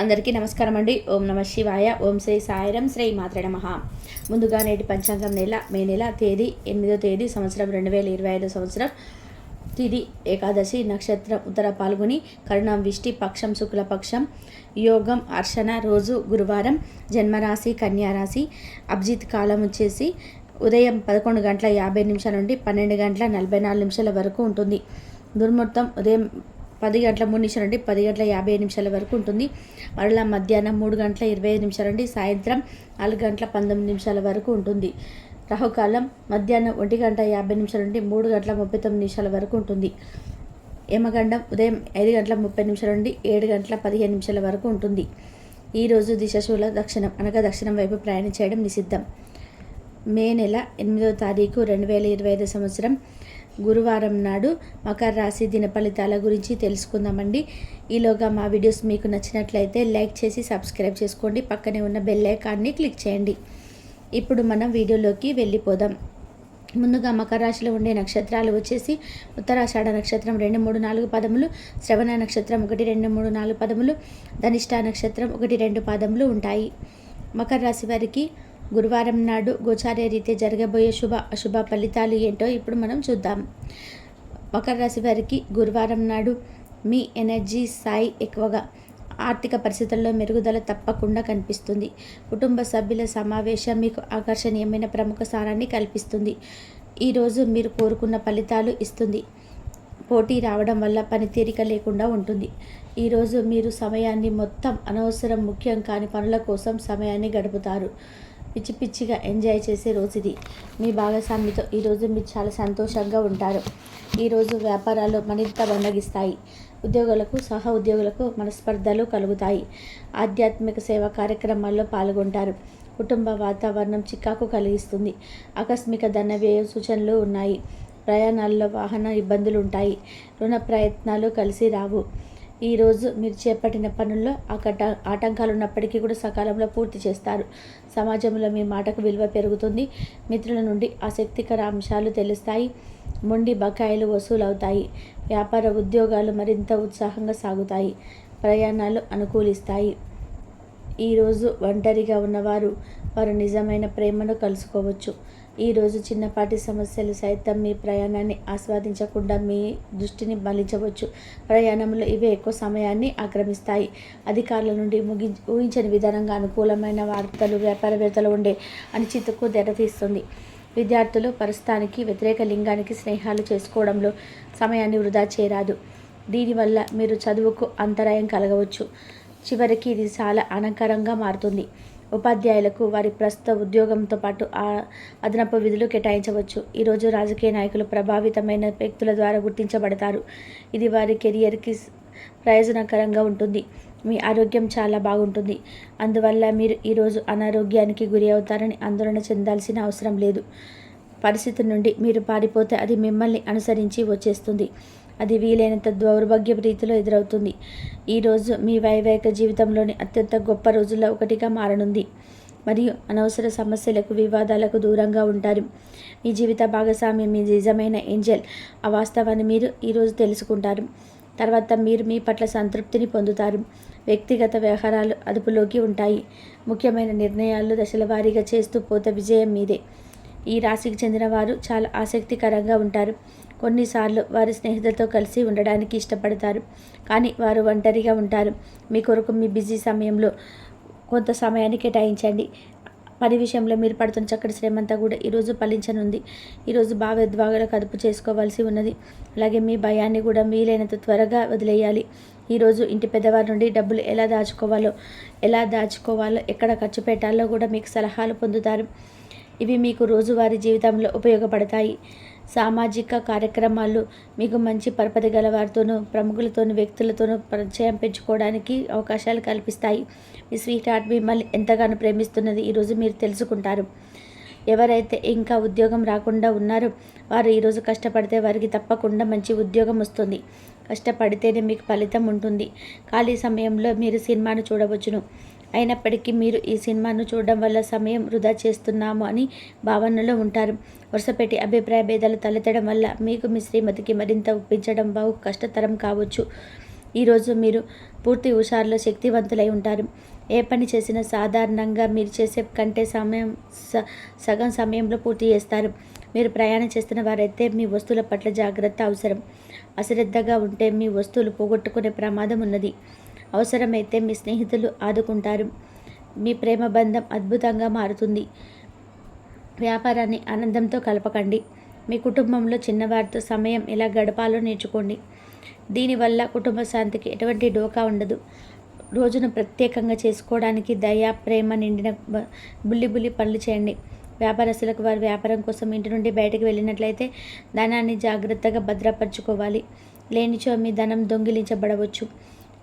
అందరికీ నమస్కారం అండి ఓం నమ శివాయ. ఓం శ్రీ సాయిరం శ్రీ మాత్ర నమ. ముందుగా నేటి పంచాంగం నెల మే నెల తేదీ ఎనిమిదో తేదీ సంవత్సరం రెండు వేల ఇరవై ఐదో సంవత్సరం. తిది ఏకాదశి నక్షత్రం ఉత్తర పాల్గొని కరుణం విష్టి పక్షం శుక్లపక్షం యోగం అర్చన రోజు గురువారం. జన్మరాశి కన్యారాశి. అభిజిత్ కాలం వచ్చేసి ఉదయం పదకొండు గంటల యాభై నిమిషాల నుండి పన్నెండు గంటల నలభై నాలుగు నిమిషాల వరకు ఉంటుంది. దుర్ముహూర్తం ఉదయం పది గంటల మూడు నిమిషాలు నుండి పది గంటల యాభై నిమిషాల వరకు ఉంటుంది. మరలా మధ్యాహ్నం మూడు గంటల ఇరవై ఐదు నిమిషాల నుండి సాయంత్రం నాలుగు గంటల పంతొమ్మిది నిమిషాల వరకు ఉంటుంది. రాహుకాలం మధ్యాహ్నం ఒంటి గంట యాభై నిమిషాల నుండి మూడు గంటల ముప్పై తొమ్మిది నిమిషాల వరకు ఉంటుంది. యమగండం ఉదయం ఐదు గంటల ముప్పై నిమిషాల నుండి ఏడు గంటల పదిహేను నిమిషాల వరకు ఉంటుంది. ఈరోజు దిశశూల దక్షిణం అనగా దక్షిణం వైపు ప్రయాణం చేయడం నిషిద్ధం. మే నెల ఎనిమిదవ తారీఖు రెండు వేల ఇరవై ఐదు సంవత్సరం. గురువారం నాడు మకర రాశి దిన ఫలితాల గురించి తెలుసుకుందామండి. ఈలోగా మా వీడియోస్ మీకు నచ్చినట్లయితే లైక్ చేసి సబ్స్క్రైబ్ చేసుకోండి. పక్కనే ఉన్న బెల్ ఐకాన్ని క్లిక్ చేయండి. ఇప్పుడు మనం వీడియోలోకి వెళ్ళిపోదాం. ముందుగా మకర రాశిలో ఉండే నక్షత్రాలు వచ్చేసి ఉత్తరాషాఢ నక్షత్రం రెండు మూడు నాలుగు పదములు శ్రవణ నక్షత్రం ఒకటి రెండు మూడు నాలుగు పదములు ధనిష్ట నక్షత్రం ఒకటి రెండు పదములు ఉంటాయి. మకర రాశి వారికి గురువారం నాడు గోచార్య రీత్యా జరగబోయే శుభ అశుభ ఫలితాలు ఏంటో ఇప్పుడు మనం చూద్దాం. మకర రాశి వారికి గురువారం నాడు మీ ఎనర్జీ స్థాయి ఎక్కువగా ఆర్థిక పరిస్థితుల్లో మెరుగుదల తప్పకుండా కనిపిస్తుంది. కుటుంబ సభ్యుల సమావేశం మీకు ఆకర్షణీయమైన ప్రముఖ స్థానాన్ని కల్పిస్తుంది. ఈరోజు మీరు కోరుకున్న ఫలితాలు ఇస్తుంది. పోటీ రావడం వల్ల పనితీరిక లేకుండా ఉంటుంది. ఈరోజు మీరు సమయాన్ని మొత్తం అనవసరం ముఖ్యం కాని పనుల కోసం సమయాన్ని గడుపుతారు. పిచ్చి పిచ్చిగా ఎంజాయ్ చేసే రోజు ఇది. మీ భాగస్వామితో ఈరోజు మీరు చాలా సంతోషంగా ఉంటారు. ఈరోజు వ్యాపారాలు మరింత బండగిస్తాయి ఉద్యోగులకు సహ ఉద్యోగులకు మనస్పర్ధలు కలుగుతాయి. ఆధ్యాత్మిక సేవా కార్యక్రమాల్లో పాల్గొంటారు. కుటుంబ వాతావరణం చికాకు కలిగిస్తుంది. ఆకస్మిక ధన వ్యయ సూచనలు ఉన్నాయి. ప్రయాణాల్లో వాహన ఇబ్బందులు ఉంటాయి రుణ ప్రయత్నాలు కలిసి రావు. ఈరోజు మీరు చేపట్టిన పనుల్లో ఆకట ఆటంకాలు ఉన్నప్పటికీ కూడా సకాలంలో పూర్తి చేస్తారు. సమాజంలో మీ మాటకు విలువ పెరుగుతుంది. మిత్రుల నుండి ఆసక్తికర అంశాలు తెలుస్తాయి. మొండి బకాయిలు వసూలవుతాయి. వ్యాపార ఉద్యోగాలు మరింత ఉత్సాహంగా సాగుతాయి. ప్రయాణాలు అనుకూలిస్తాయి. ఈరోజు ఒంటరిగా ఉన్నవారు వారు నిజమైన ప్రేమను కలుసుకోవచ్చు. ఈరోజు చిన్నపాటి సమస్యలు సైతం మీ ప్రయాణాన్ని ఆస్వాదించకుండా మీ దృష్టిని మళ్ళించవచ్చు. ప్రయాణంలో ఇవే ఎక్కువ సమయాన్ని ఆక్రమిస్తాయి. అధికారుల నుండి ముగి ఊహించని విధానంగా అనుకూలమైన వార్తలు వ్యాపారవేత్తలు ఉండే అనిచితకు దెరతీస్తుంది విద్యార్థులు ప్రస్తుతానికి వ్యతిరేక లింగానికి స్నేహాలు చేసుకోవడంలో సమయాన్ని వృధా చేరాదు దీనివల్ల మీరు చదువుకు అంతరాయం కలగవచ్చు. చివరికి ఇది చాలా అనంకరంగా మారుతుంది. ఉపాధ్యాయులకు వారి ప్రస్తుత ఉద్యోగంతో పాటు ఆ అదనపు విధులు కేటాయించవచ్చు. ఈరోజు రాజకీయ నాయకులు ప్రభావితమైన వ్యక్తుల ద్వారా గుర్తించబడతారు. ఇది వారి కెరియర్కి ప్రయోజనకరంగా ఉంటుంది. మీ ఆరోగ్యం చాలా బాగుంటుంది. అందువల్ల మీరు ఈరోజు అనారోగ్యానికి గురి అవుతారని ఆందోళన చెందాల్సిన అవసరం లేదు. పరిస్థితి నుండి మీరు పారిపోతే అది మిమ్మల్ని అనుసరించి వచ్చేస్తుంది. అది వీలైనంత దౌర్భాగ్య రీతిలో ఎదురవుతుంది. ఈరోజు మీ వైవాహిక జీవితంలోని అత్యంత గొప్ప రోజుల్లో ఒకటిగా మారనుంది. మరియు అనవసర సమస్యలకు వివాదాలకు దూరంగా ఉంటారు. మీ జీవిత భాగస్వామి మీ నిజమైన ఏంజల్. ఆ వాస్తవాన్ని మీరు ఈరోజు తెలుసుకుంటారు. తర్వాత మీరు మీ పట్ల సంతృప్తిని పొందుతారు. వ్యక్తిగత వ్యవహారాలు అదుపులోకి ఉంటాయి. ముఖ్యమైన నిర్ణయాలు దశల వారీగా చేస్తూ పోతే విజయం మీదే. ఈ రాశికి చెందిన వారు చాలా ఆసక్తికరంగా ఉంటారు. కొన్నిసార్లు వారి స్నేహితులతో కలిసి ఉండడానికి ఇష్టపడతారు. కానీ వారు ఒంటరిగా ఉంటారు. మీ కొరకు మీ బిజీ సమయంలో కొంత సమయాన్ని కేటాయించండి. పని విషయంలో మీరు పడుతున్న చక్కటి శ్రమంతా కూడా ఈరోజు ఫలించనుంది. ఈరోజు భావోద్వేగాలకు అదుపు చేసుకోవాల్సి ఉన్నది. అలాగే మీ భయాన్ని కూడా మీలైనంత త్వరగా వదిలేయాలి. ఈరోజు ఇంటి పెద్దవారి నుండి డబ్బులు ఎలా దాచుకోవాలో ఎలా దాచుకోవాలో ఎక్కడ ఖర్చు పెట్టాలో కూడా మీకు సలహాలు పొందుతారు. ఇవి మీకు రోజువారీ జీవితంలో ఉపయోగపడతాయి. సామాజిక కార్యక్రమాలు మీకు మంచి పరపతి గల వారితోనూ ప్రముఖులతోనూ వ్యక్తులతోనూ పరిచయం పెంచుకోవడానికి అవకాశాలు కల్పిస్తాయి. మీ స్వీట్ హార్ట్ మిమ్మల్ని ఎంతగానో ప్రేమిస్తున్నది ఈరోజు మీరు తెలుసుకుంటారు. ఎవరైతే ఇంకా ఉద్యోగం రాకుండా ఉన్నారో వారు ఈరోజు కష్టపడితే వారికి తప్పకుండా మంచి ఉద్యోగం వస్తుంది. కష్టపడితేనే మీకు ఫలితం ఉంటుంది. ఖాళీ సమయంలో మీరు సినిమాను చూడవచ్చును. అయినప్పటికీ మీరు ఈ సినిమాను చూడడం వల్ల సమయం వృధా చేస్తున్నాము అని భావనలో ఉంటారు. వరుసపెట్టి అభిప్రాయ భేదాలు తలెత్తడం వల్ల మీకు మీ శ్రీమతికి మరింత ఒప్పించడం బహు కష్టతరం కావచ్చు. ఈరోజు మీరు పూర్తి హుషారులో శక్తివంతులై ఉంటారు. ఏ పని చేసినా సాధారణంగా మీరు చేసే కంటే సమయం స సగం సమయంలో పూర్తి చేస్తారు. మీరు ప్రయాణం చేస్తున్న వారైతే మీ వస్తువుల పట్ల జాగ్రత్త అవసరం. అశ్రద్ధగా ఉంటే మీ వస్తువులు పోగొట్టుకునే ప్రమాదం ఉన్నది. అవసరమైతే మీ స్నేహితులు ఆదుకుంటారు. మీ ప్రేమ బంధం అద్భుతంగా మారుతుంది. వ్యాపారాన్ని ఆనందంతో కలపకండి. మీ కుటుంబంలో చిన్నవారితో సమయం ఎలా గడపాలో నేర్చుకోండి. దీనివల్ల కుటుంబ శాంతికి ఎటువంటి డోకా ఉండదు. రోజును ప్రత్యేకంగా చేసుకోవడానికి దయ ప్రేమ నిండిన బుల్లి బుల్లి పనులు చేయండి. వ్యాపారస్తులకు వారి వ్యాపారం కోసం ఇంటి నుండి బయటకు వెళ్ళినట్లయితే ధనాన్ని జాగ్రత్తగా భద్రపరచుకోవాలి. లేనిచో మీ ధనం దొంగిలించబడవచ్చు.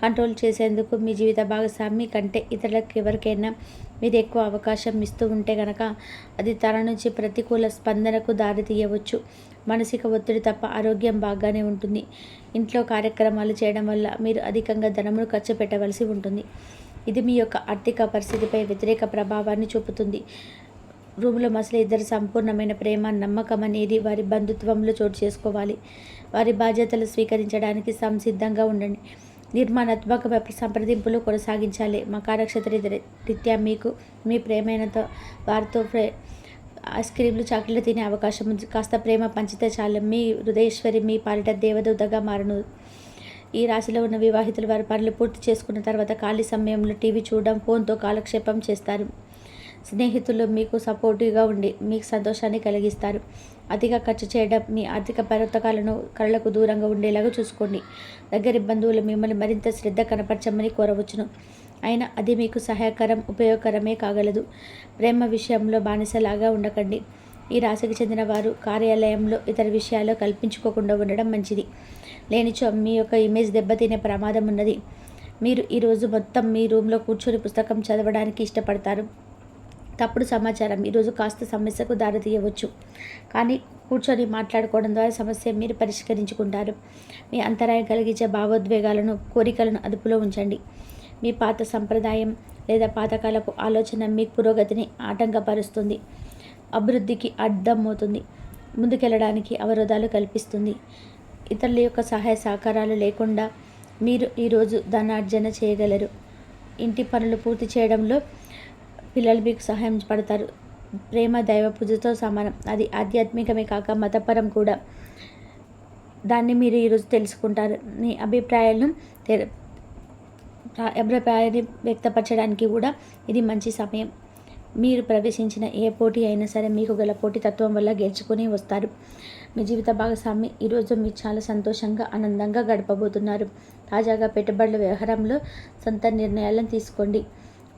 కంట్రోల్ చేసేందుకు మీ జీవిత భాగస్వామి కంటే ఇతరులకు ఎవరికైనా మీరు ఎక్కువ అవకాశం ఇస్తూ ఉంటే గనక అది తన నుంచి ప్రతికూల స్పందనకు దారితీయవచ్చు మానసిక ఒత్తిడి తప్ప ఆరోగ్యం బాగానే ఉంటుంది. ఇంట్లో కార్యక్రమాలు చేయడం వల్ల మీరు అధికంగా ధనమును ఖర్చు పెట్టవలసి ఉంటుంది. ఇది మీ యొక్క ఆర్థిక పరిస్థితిపై వ్యతిరేక ప్రభావాన్ని చూపుతుంది. రూములో మసలు ఇద్దరు సంపూర్ణమైన ప్రేమ నమ్మకం అనేది వారి బంధుత్వంలో చోటు చేసుకోవాలి. వారి బాధ్యతలు స్వీకరించడానికి సంసిద్ధంగా ఉండండి. నిర్మాణాత్మక సంప్రదింపులు కొనసాగించాలి. మకర నక్షత్ర రీత్యా మీకు మీ ప్రేమైనతో వారితో ప్రే ఐస్ క్రీమ్లు చాక్లెట్లు తినే అవకాశం ఉంది. కాస్త ప్రేమ పంచితే చాలు. మీ హృదయేశ్వరి మీ పాలిట దేవదూతగా మారను. ఈ రాశిలో ఉన్న వివాహితులు వారి పనులు పూర్తి చేసుకున్న తర్వాత ఖాళీ సమయంలో టీవీ చూడడం ఫోన్తో కాలక్షేపం చేస్తారు. స్నేహితులు మీకు సపోర్టివ్గా ఉండి మీకు సంతోషాన్ని కలిగిస్తారు. అతిగా ఖర్చు చేయడం మీ ఆర్థిక పర్వతకాలను కళ్ళకు దూరంగా ఉండేలాగా చూసుకోండి. దగ్గరి బంధువులు మిమ్మల్ని మరింత శ్రద్ధ కనపరచమని కోరవచ్చును. అయినా అది మీకు సహాయకరం ఉపయోగకరమే కాగలదు. ప్రేమ విషయంలో బానిసలాగా ఉండకండి. ఈ రాశికి చెందిన వారు కార్యాలయంలో ఇతర విషయాల్లో కల్పించుకోకుండా ఉండడం మంచిది. లేనిచో మీ యొక్క ఇమేజ్ దెబ్బతినే ప్రమాదం ఉన్నది. మీరు ఈరోజు మొత్తం మీ రూమ్లో కూర్చొని పుస్తకం చదవడానికి ఇష్టపడతారు. తప్పుడు సమాచారం. ఈరోజు కాస్త సమస్యకు దారితీయవచ్చు కానీ కూర్చొని మాట్లాడుకోవడం ద్వారా సమస్య మీరు పరిష్కరించుకుంటారు. మీ అంతరాయం కలిగించే భావోద్వేగాలను కోరికలను అదుపులో ఉంచండి. మీ పాత సంప్రదాయం లేదా పాతకాలపు ఆలోచన మీ పురోగతిని ఆటంకపరుస్తుంది. అభివృద్ధికి అడ్డమవుతుంది ముందుకెళ్ళడానికి అవరోధాలు కల్పిస్తుంది. ఇతరుల యొక్క సహాయ సహకారాలు లేకుండా మీరు ఈరోజు ధనార్జన చేయగలరు. ఇంటి పనులు పూర్తి చేయడంలో పిల్లలు మీకు సహాయం పడతారు. ప్రేమ దైవ పూజతో సమానం. అది ఆధ్యాత్మికమే కాక మతపరం కూడా. దాన్ని మీరు ఈరోజు తెలుసుకుంటారు. మీ అభిప్రాయాలను తె- అభిప్రాయాన్ని వ్యక్తపరచడానికి కూడా ఇది మంచి సమయం. మీరు ప్రవేశించిన ఏ పోటీ అయినా సరే మీకు గల పోటీతత్వం వల్ల గెలుచుకొని వస్తారు. మీ జీవిత భాగస్వామి ఈరోజు మీరు చాలా సంతోషంగా ఆనందంగా గడపబోతున్నారు. తాజాగా పెట్టుబడుల వ్యవహారంలో సొంత నిర్ణయాలను తీసుకోండి.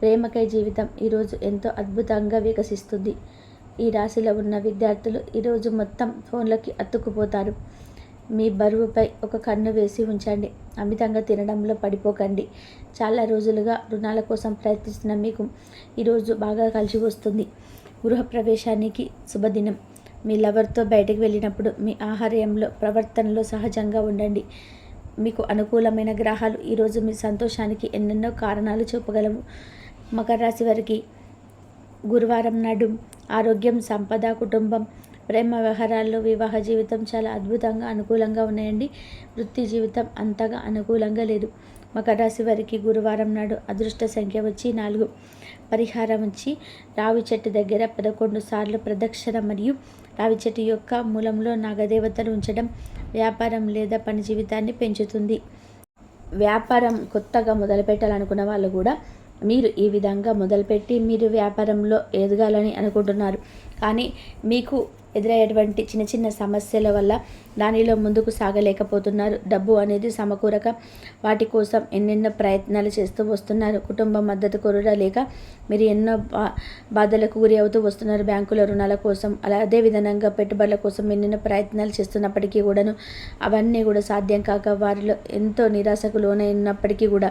ప్రేమకై జీవితం ఈరోజు ఎంతో అద్భుతంగా వికసిస్తుంది. ఈ రాశిలో ఉన్న విద్యార్థులు ఈరోజు మొత్తం ఫోన్లకి అతుక్కుపోతారు. మీ బరువుపై ఒక కన్ను వేసి ఉంచండి. అమితంగా తినడంలో పడిపోకండి. చాలా రోజులుగా రుణాల కోసం ప్రయత్నిస్తున్న మీకు ఈరోజు బాగా కలిసి వస్తుంది. గృహప్రవేశానికి శుభదినం. మీ లవర్తో బయటకు వెళ్ళినప్పుడు మీ ఆహార్యంలో ప్రవర్తనలో సహజంగా ఉండండి. మీకు అనుకూలమైన గ్రహాలు ఈరోజు మీ సంతోషానికి ఎన్నెన్నో కారణాలు చూపగలవు. మకర రాశి వారికి గురువారం నాడు ఆరోగ్యం సంపద కుటుంబం ప్రేమ వ్యవహారాల్లో వివాహ జీవితం చాలా అద్భుతంగా అనుకూలంగా ఉన్నాయండి. వృత్తి జీవితం అంతగా అనుకూలంగా లేదు. మకర రాశి వారికి గురువారం నాడు అదృష్ట సంఖ్య వచ్చి నాలుగు. పరిహారం వచ్చి రావి చెట్టు దగ్గర పదకొండు సార్లు ప్రదక్షిణ మరియు రావి చెట్టు యొక్క మూలంలో నాగదేవతను ఉంచడం వ్యాపారం లేదా పని జీవితాన్ని పెంచుతుంది. వ్యాపారం కొత్తగా మొదలుపెట్టాలనుకున్న వాళ్ళు కూడా మీరు ఈ విధంగా మొదలుపెట్టి మీరు వ్యాపారంలో ఎదగాలని అనుకుంటున్నారు. కానీ మీకు ఎదురయ్యేటువంటి చిన్న చిన్న సమస్యల వల్ల దానిలో ముందుకు సాగలేకపోతున్నారు. డబ్బు అనేది సమకూరక వాటి కోసం ఎన్నెన్నో ప్రయత్నాలు చేస్తూ వస్తున్నారు. కుటుంబ మద్దతు కొరడ లేక మీరు ఎన్నో బా బాధలకు గురి అవుతూ వస్తున్నారు. బ్యాంకుల రుణాల కోసం అలా అదే విధంగా పెట్టుబడుల కోసం ఎన్నెన్నో ప్రయత్నాలు చేస్తున్నప్పటికీ కూడాను అవన్నీ కూడా సాధ్యం కాక వారిలో ఎంతో నిరాశకు లోనైనప్పటికీ కూడా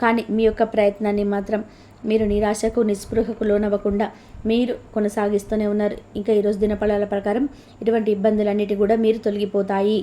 కానీ మీ యొక్క ప్రయత్నాన్ని మాత్రం మీరు నిరాశకు నిస్పృహకు లోనవ్వకుండా మీరు కొనసాగిస్తూనే ఉన్నారు. ఇంకా ఈరోజు దినపళాల ప్రకారం ఇటువంటి ఇబ్బందులన్నిటి కూడా మీరు తొలగిపోతాయి.